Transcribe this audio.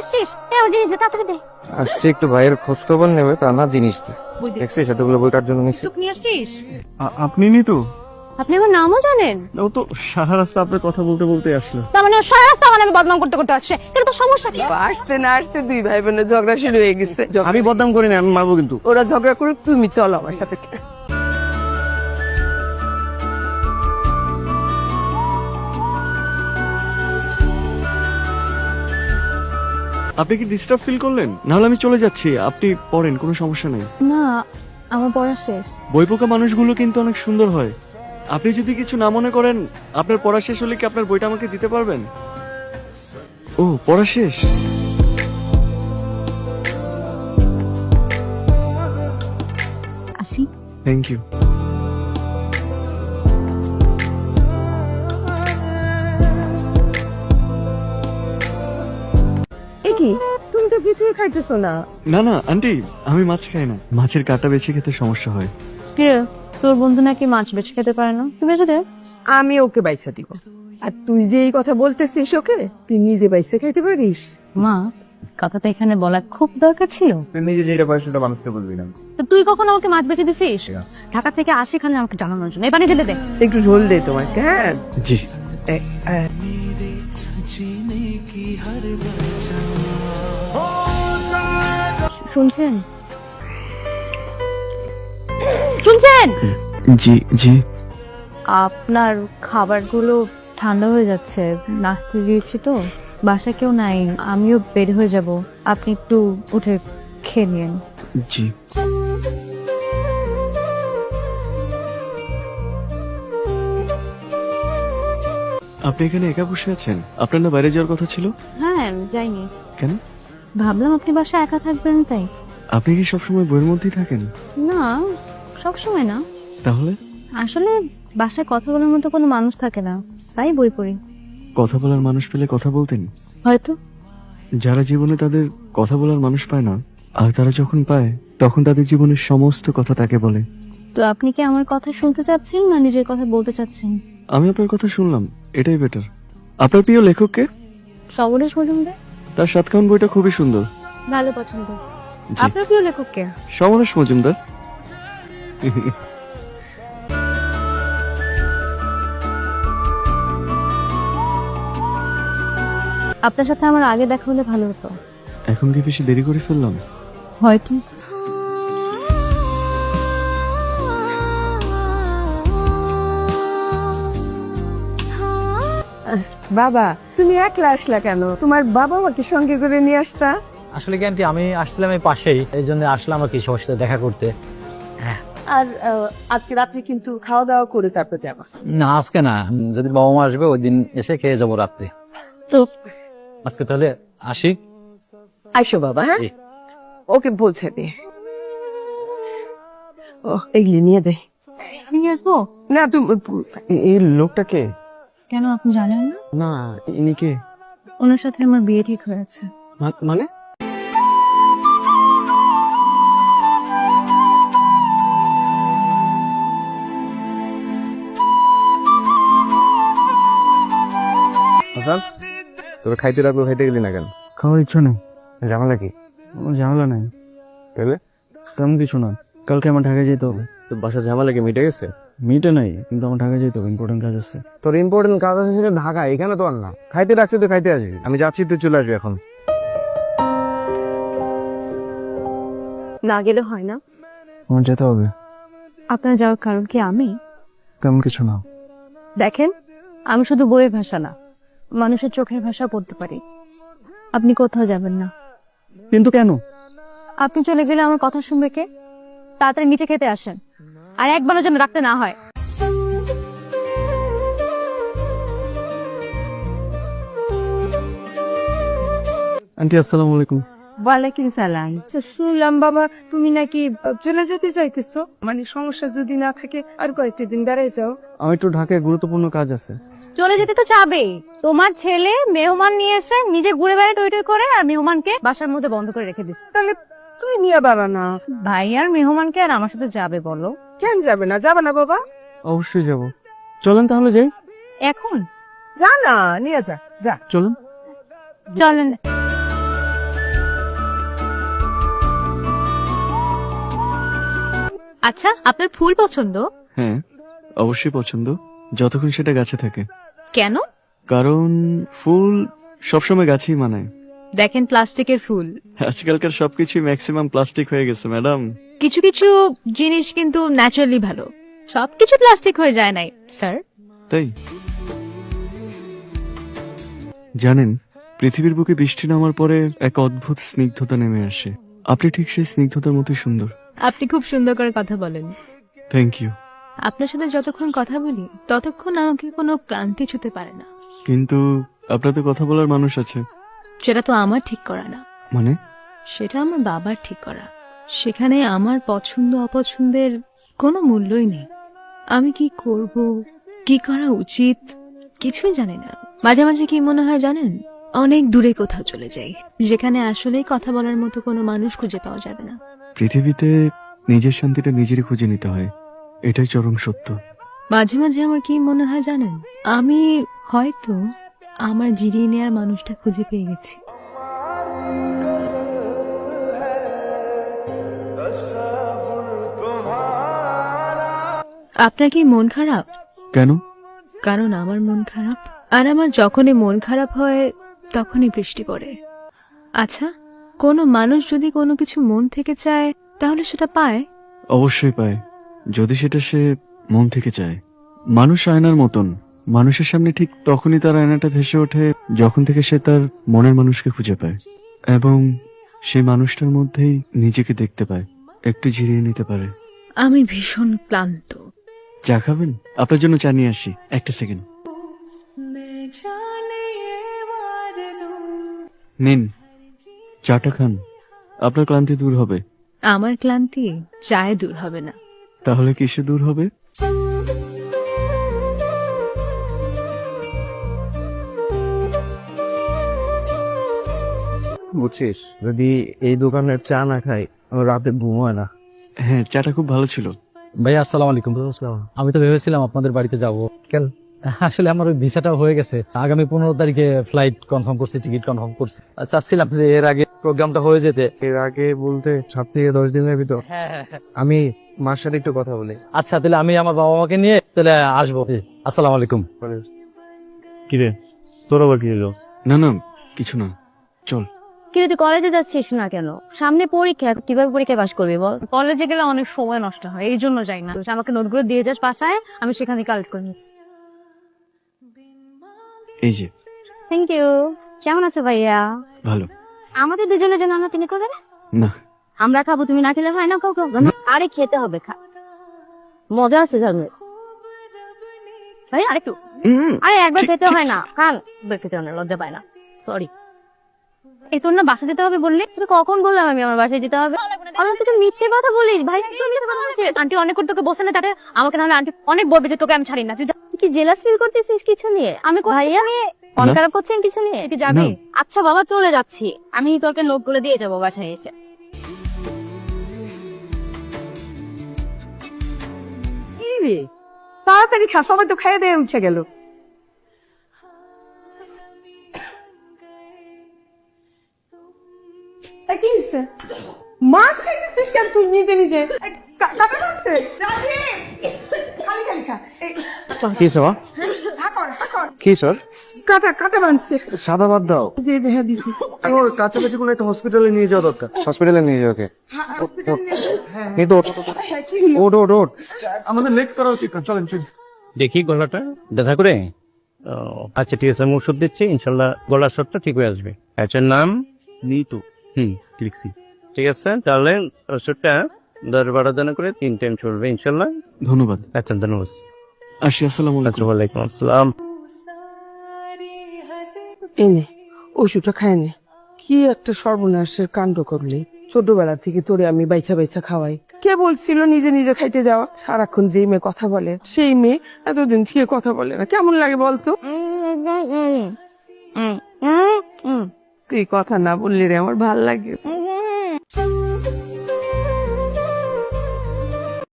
আসছিস? জিনিস দে, তাড়াতাড়ি দে। আসছে একটু ভাইয়ের খোঁজ খবর নেবে তা না জিনিস দে। দেখছিস এতগুলো বই কার জন্য নিয়ে আসছিস? আপনি নি তো আপনি আমার নামও জানেন? ও তো সারা রাস্তা আপনার কথা বলতে বলতে আসলো। তার মানে সারা রাস্তা আমার নামে বদনাম করতে করতে আসছে। কিন্তু তোর সমস্যা কি? আসতে না আসতে দুই ভাই বোনের ঝগড়া শুরু হয়ে গেছে। আমি বদনাম করি না আমি মারবো কিন্তু। ওরা ঝগড়া করুক তুমি চলো আমার সাথে। আপনি কি ডিস্টার্ব ফিল করলেন? নাহলে আমি চলে যাচ্ছি আপনি পড়েন কোনো সমস্যা নেই। না আমার পড়া শেষ। বইপোকা মানুষগুলো কিন্তু অনেক সুন্দর হয়। আপনি যদি কিছু না মনে করেন আপনার পড়া শেষ হলে কি আপনার বইটা আমাকে দিতে পারবেন? ও পড়া শেষ? আসি। থ্যাংক ইউ কিছুই খাইতেছো না? না না আন্টি আমি মাছ খাই না। মাছের কাঁটা বেছে খেতে সমস্যা হয়। কিরে তোর বন্ধু নাকি মাছ বেছে খেতে পারে না? তুই বেছে দে আমি ওকে বাইসা দিব। আর তুই যে এই কথা বলতেছিস ওকে তুই নিজে বাইসে খাইতে পারিস? মা কথাটা এখানে বলা খুব দরকার ছিল। তুই নিজে যেটা পারিস সেটা মানুষকে বলবি না। তো তুই কখন আমাকে মাছ বেছে দিছিস? ঢাকা থেকে আসি এখানে আমাকে জানানোর জন্য। এবারে ঢেলে দে। একটু ঝোল দে তোমাকে হ্যাঁ? জি। শুনছেন? শুনছেন? জি জি। আপনার খাবারগুলো ঠান্ডা হয়ে যাচ্ছে নাস্তা দিয়েছি তো বাসা কেউ নাই আমিও বের হয়ে যাব আপনি একটু উঠে খেয়ে নিন। জি। আপনি এখানে একা বসে আছেন? আপনার না বাইরে যাওয়ার কথা ছিল? হ্যাঁ যাইনি। কেন? ভাবলাম আপনি বাসায় একা থাকবেন তাই। আপনি কি সবসময় বইয়ের মধ্যেই থাকেন? না সবসময় না। তাহলে? আসলে বাসায় কথা বলার মতো কোনো মানুষ থাকে না তাই বই পড়ি। কথা বলার মানুষ পেলে কথা বলতেন? হয়তো। যারা জীবনে তাদের কথা বলার মানুষ পায় না আর তারা যখন পায় তখন তাদের জীবনের সমস্ত কথা তাকে বলে। তো আপনি কি আমার কথা শুনতে চাচ্ছেন না নিজের কথা বলতে চাচ্ছেন? আমি আপনার কথা শুনলাম এটাই বেটার আপনার প্রিয় লেখককে সবরেশ মজুমদার। তার সাতকাউন বইটা খুবই সুন্দর। ভালো পছন্দ। জি। আপনার প্রিয় লেখককে? সমরেশ মজুমদার। আপনার সাথে আমার আগে দেখা হলে ভালো হতো। এখন কি বেশি দেরি করে ফেললাম? হয়তো। বাবা তুমি একলা আসলা কেন? তোমার বাবা মাকে সঙ্গে করে নিয়ে আসতা। আসলে কি আন্টি আমি আসছিলাম এই পাশেই এই জন্য আসলাম আর কি সবার সাথে দেখা করতে। আর আহ, আজকে রাত্রে কিন্তু খাওয়া দাওয়া করে তারপর যাবা। না আজকে না। যদি বাবা মা আসবে ওই দিন এসে খেয়ে যাব রাত্রে। তো আজকে তাহলে আসি। আইসো বাবা হ্যাঁ? জি। ওকে পৌঁছে দে। ও এগুলি নিয়ে দে নিয়ে আসব? না তুমি এই লোকটাকে কেন আপনি জানেন না? না ইনি কে? ওনার সাথে আমার বিয়ে ঠিক হয়েছে। মানে? হাসান তোর খাইতে রাখল খাইতে গেলি না কেন? খাওয়ার ইচ্ছা নেই। ঝামেলা কি? ঝামেলা নাই। তাহলে? তেমন কিছু না। কালকে আমার ঢাকায় যেতে হবে। তোর বাসা ঝামেলা কি মিটে গেছে? মিটে নাই কিন্তু আমার ঢাকায় যেতে হবে ইম্পর্টেন্ট কাজ আছে। তোর ইম্পর্টেন্ট কাজ আছে সেটা ঢাকা এখানে তো আর না। খাইতে রাখছি তুই খাইতে আসবি। আমি যাচ্ছি তুই চলে আসবি এখন। না গেলে হয় না। আমার যেতে হবে। আপনার যাওয়ার কারণ কি আমি? তেমন কিছু না। দেখেন আমি শুধু বইয়ের ভাষা না মানুষের চোখের ভাষা পড়তে পারি। আপনি কোথাও যাবেন না। কিন্তু কেন? আপনি চলে গেলে আমার কথা শুনবে কে? তাড়াতাড়ি নিচে খেতে আসেন। আর একবারের যেন রাখতে না হয়। আন্টি আসসালামু আলাইকুম। ওয়ালাইকুম সালাম। আচ্ছা, শুনলাম বাবা তুমি নাকি চলে যেতে চাইতেছো? মানে সমস্যা যদি না থাকে আর কয়েকটা দিন বেড়াই যাও। আমার একটু ঢাকায় গুরুত্বপূর্ণ কাজ আছে। চলে যেতে তো চাবে তোমার ছেলে মেহমান নিয়ে এসে নিজে ঘুরে বেড়ায় টই টই করে আর মেহমানকে বাসার মধ্যে বন্ধ করে রেখে দিস তাহলে তুই নিয়ে বাড়া না। ভাই আর মেহমানকে আর আমার সাথে যাবে বলো। কেন যাবে না? যাবে না বাবা? অবশ্যই যাব। চলেন তাহলে যাই। এখন? যা না নিয়ে যা যা। চলুন। চলেন। আচ্ছা আপনার ফুল পছন্দ? হ্যাঁ অবশ্যই পছন্দ। যতক্ষণ সেটা গাছে থাকে। কেন? কারণ ফুল সবসময় গাছেই মানায়। দেখেন প্লাস্টিকের ফুল। আজকালকার সবকিছু ম্যাক্সিমাম প্লাস্টিক হয়ে গেছে ম্যাডাম। কিছু কিছু জিনিস কিন্তু ন্যাচারালি ভালো। সবকিছু প্লাস্টিক হয়ে যায় নাই স্যার তাই? জানেন পৃথিবীর বুকে বৃষ্টি নামার পরে এক অদ্ভুত স্নিগ্ধতা নেমে আসে। আপনি ঠিক সেই স্নিগ্ধতার মতোই সুন্দর। আপনি খুব সুন্দর করে কথা বলেন। থ্যাংক ইউ আপনার সাথে যতক্ষণ কথা বলি ততক্ষণ আমাকে কোনো ক্লান্তি ছুতে পারে না। কিন্তু আপনার তো কথা বলার মানুষ আছে। সেটা তো আমার ঠিক করা না। মানে? সেটা আমার বাবার ঠিক করা। সেখানে আমার পছন্দ অপছন্দের কোনো মূল্যই নেই। আমি কি করব? কি করা উচিত? কিছুই জানি না। মাঝে মাঝে কি মনে হয় জানেন? অনেক দূরে কোথাও চলে যাই যেখানে আসলেই কথা বলার মতো কোনো মানুষ খুঁজে পাওয়া যাবে না। পৃথিবীতে নিজের শান্তিটা নিজেরই খুঁজে নিতে হয়। এটাই চরম সত্য। মাঝে মাঝে আমার কি মনে হয় জানেন? আমি হয়তো আমার জিরিয়ে নেওয়ার মানুষটা খুঁজে পেয়ে গেছি। আপনার কি মন খারাপ? কেন? কারণ আমার মন খারাপ। আর আমার যখনই মন খারাপ হয় তখনই বৃষ্টি পড়ে। আচ্ছা কোনো মানুষ যদি কোনো কিছু মন থেকে চায় তাহলে সেটা পায়? অবশ্যই পায়। যদি সেটা সে মন থেকে চায়। মানুষ আয়নার মতন। মানুষের সামনে ঠিক তখনই তার আয়নাটা ভেসে ওঠে যখন থেকে সে তার মনের মানুষকে খুঁজে পায়। এবং সেই মানুষটার মধ্যেই নিজেকে দেখতে পায়। একটু জিরিয়ে নিতে পারে। আমি ভীষণ ক্লান্ত। চা খাবেন? আপনার জন্য চা নিয়ে আসি। একটা সেকেন্ড নিন চাটা খান। আপনার ক্লান্তি দূর হবে। আমার ক্লান্তি চায় দূর হবে না। তাহলে কিসে দূর হবে? বুঝছিস যদি এই দোকানের চা না খাই আমার রাতে ঘুম হয় না। হ্যাঁ চাটা খুব ভালো ছিল। ভাই আসসালামু আলাইকুম। আমি তো ভেবেছিলাম আপনাদের বাড়িতে যাব। কেন? আসলে আমার ওই ভিসাটা হয়ে গেছে। আগামী পনেরো তারিখে ফ্লাইট কনফার্ম করছি টিকিট কনফার্ম করছি। চাচ্ছিলাম যে এর আগে প্রোগ্রামটা হয়ে যেতে। এর আগে বলতে সাত থেকে দশ দিনের ভিতর। আমি মার সাথে একটু কথা বলি। আচ্ছা তাহলে আমি আমার বাবা মাকে নিয়ে তাহলে আসব। আসসালামু আলাইকুম। কিরে তোর আবার কি না না কিছু না। চল। কিন্তু তুই কলেজে যাচ্ছিস না কেন? সামনে পরীক্ষা কীভাবে পরীক্ষায় পাশ করবি বল? কলেজে গেলে অনেক সময় নষ্ট হয় এই জন্য যাই না। আমাকে নোটগুলো দিয়ে যাস বাসায় আমি সেখান থেকে কালেক্ট করে নিই। এই যে। থ্যাংক ইউ কেমন আছো ভাইয়া? ভালো। আমাদের দুজনের জন্য আমরা তিনি করে না? আমরা খাব তুমি না খেলে হয় না কাউ কাউ আরে খেতে হবে খা। মজা আছে জানো ভাই আরেকটু। আরে একবার খেতে হয় না। খান একবার খেতে হয় না লজ্জা পায় না। সরি এই তোর না বাসা যেতে হবে বললি? তোর কখন বললাম আমি আমার বাসায় যেতে হবে? আমার তুই মিথ্যে কথা বলিস। ভাই তুই মিথ্যে কথা বলছিস। আন্টি অনেক করে তোকে বসে না তাতে আমাকে নাহলে আন্টি অনেক বলবে যে তোকে আমি ছাড়ি না। তুই কি জেলাস ফিল করতেছিস কিছু নিয়ে? আমি ভাইয়া? মন না। খারাপ করছেন কিছু নিয়ে? তুই যাবি আচ্ছা বাবা চলে যাচ্ছি। আমি তোকে নোট করে দিয়ে যাব বাসায় এসে। কি রে? তাড়াতাড়ি খা সবাই তো খাইয়ে দিয়ে উঠে গেল। কি হয়েছে মাছ খাইতেছিস কেন তুই নিজে নিজে কাটা লাগছে রাজীব! খালি খালি খা কি সবা হা কর, হা কর। কি স্যার কাটা কাটা বানছে সাদা বাদ দাও যে দেখা দিছি ওর কাছাকাছি কোনো একটা হসপিটালে নিয়ে যাওয়া দরকার হসপিটালে নিয়ে যাও ওকে আমাদের লেট করা উচিত চলেন দেখি গলাটা ব্যথা করে ও, আচ্ছা ঠিক আছে আমি ওষুধ দিচ্ছি ইনশাল্লাহ গলার স্বরটা ঠিক হয়ে আসবে আচ্ছা নাম নিতু হুম লিখছি ঠিক আছে তাহলে ওষুধটা দশ বারো দিন করে তিন টাইম চলবে ইনশাল্লাহ ধন্যবাদ আচ্ছা ধন্যবাদ আসি আসসালামু আচ্ছা আলাইকুম ওয়ালাইকুম আসসালাম এনে ওষুধটা খায় নে কি একটা সর্বনাশের কাণ্ড করলি ছোটবেলা থেকে তোরে আমি বাইছা বাইছা খাওয়াই কে বলছিল নিজে নিজে খাইতে যাওয়া সারাক্ষণ যেই মেয়ে কথা বলে সেই মেয়ে এতদিন থেকে কথা বলে না কেমন লাগে বলতো তুই কথা না বললি রে আমার ভালো লাগে।